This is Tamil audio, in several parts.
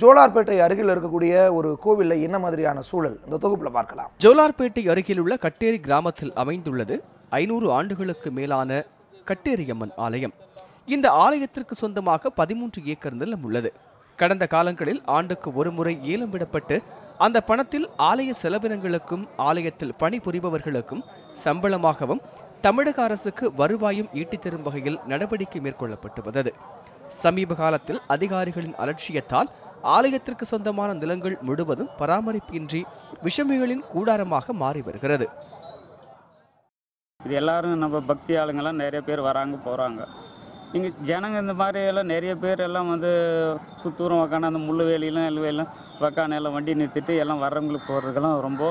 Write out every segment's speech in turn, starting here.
ஜோலார்பேட்டை அருகில் இருக்கக்கூடிய ஒரு கோவிலில் என்ன மாதிரியான சூழல்? இந்த தொகுப்பில் பார்க்கலாம். ஜோலார்பேட்டை அருகிலுள்ள கட்டேரி கிராமத்தில் அமைந்துள்ளது ஐநூறு ஆண்டுகளுக்கு மேலான கட்டேரியம்மன் ஆலயம். இந்த ஆலயத்திற்கு சொந்தமாக பதிமூன்று ஏக்கர் நிலம் உள்ளது. கடந்த காலங்களில் ஆண்டுக்கு ஒரு முறை ஏலம் விடப்பட்டு அந்த பணத்தில் ஆலய செலவினங்களுக்கும் ஆலயத்தில் பணிபுரிபவர்களுக்கும் சம்பளமாகவும் தமிழக அரசுக்கு வருவாயும் ஈட்டித் தரும் வகையில் நடவடிக்கை மேற்கொள்ளப்பட்டு வந்தது. சமீப காலத்தில் அதிகாரிகளின் அலட்சியத்தால் ஆலயத்திற்கு சொந்தமான நிலங்கள் முழுவதும் பராமரிப்பின்றி விஷமிகளின் கூடாரமாக மாறி வருகிறது. இது எல்லாரும் நம்ம பக்தி ஆளுங்கெல்லாம் நிறைய பேர் வராங்க போகிறாங்க இங்கே ஜனங்க இந்த மாதிரி எல்லாம் நிறைய பேர் எல்லாம் வந்து சுத்தூரம் உக்காந்து அந்த முள்ளு வேலியெல்லாம் எல்லாம் வேலையும் எல்லாம் வண்டி நிறுத்திட்டு எல்லாம் வர்றவங்களுக்கு போகிறதுக்கெல்லாம் ரொம்ப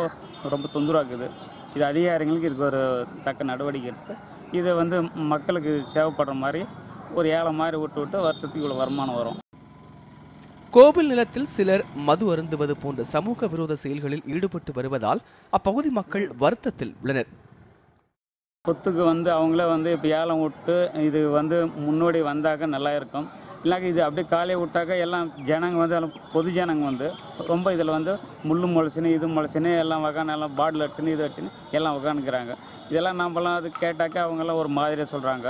ரொம்ப தொந்தரவாக்குது. இது அதிகாரிங்களுக்கு இதுக்கு ஒரு தக்க நடவடிக்கை எடுத்து இதை வந்து மக்களுக்கு சேவைப்படுற மாதிரி ஒரு ஏழை மாதிரி விட்டு விட்டு வருஷத்துக்கு இவ்வளோ வருமானம் வரும். கோவில் நிலத்தில் சிலர் மது அருந்துவது போன்ற சமூக விரோத செயல்களில் ஈடுபட்டு வருவதால் அப்பகுதி மக்கள் வருத்தத்தில் உள்ளனர். சொத்துக்கு வந்து அவங்கள வந்து இப்போ ஏலம் விட்டு இது வந்து முன்னோடி வந்தாக்க நல்லா இருக்கும். இல்லாக்க இது அப்படியே காலையை விட்டாக்க எல்லாம் ஜனங்க வந்து எல்லாம் பொது ஜனங்க வந்து ரொம்ப இதில் வந்து முள்ளு முளைச்சினு இது முளைச்சினு எல்லாம் வகான எல்லாம் பாட்டில் அடிச்சுன்னு இது அடிச்சுன்னு எல்லாம் உக்காந்துக்கிறாங்க. இதெல்லாம் நம்மலாம் அது கேட்டாக்க அவங்கெல்லாம் ஒரு மாதிரியாக சொல்கிறாங்க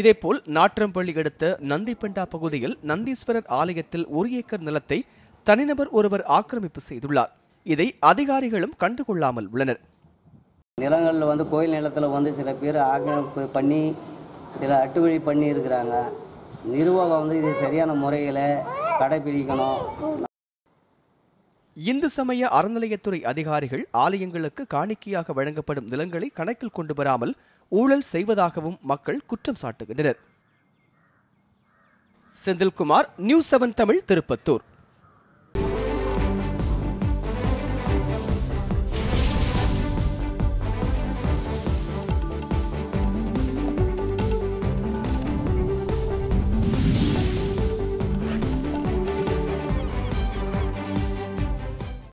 இதேபோல் நாற்றம்பள்ளி அடுத்த நந்திப்பெண்டா பகுதியில் நந்தீஸ்வரர் ஆலயத்தில் ஒரு ஏக்கர் நிலத்தை தனிநபர் ஒருவர் ஆக்கிரமிப்பு செய்துள்ளார். இதை அதிகாரிகளும் கண்டுகொள்ளாமல் உள்ளனர். நிலங்களில் வந்து கோயில் நிலத்தில் வந்து சில பேர் ஆக்கிரமிப்பு பண்ணி சில அட்டுவழி பண்ணி இருக்கிறாங்க நிர்வாகம் வந்து இது சரியான முறையில் கடைபிடிக்கணும். இந்து சமய அறநிலையத்துறை அதிகாரிகள் ஆலயங்களுக்கு காணிக்கையாக வழங்கப்படும் நிலங்களை கணக்கில் கொண்டு வராமல் ஊழல் செய்வதாகவும் மக்கள் குற்றம் சாட்டுகின்றனர். Senthilkumar news seven Tamil Tirupattur.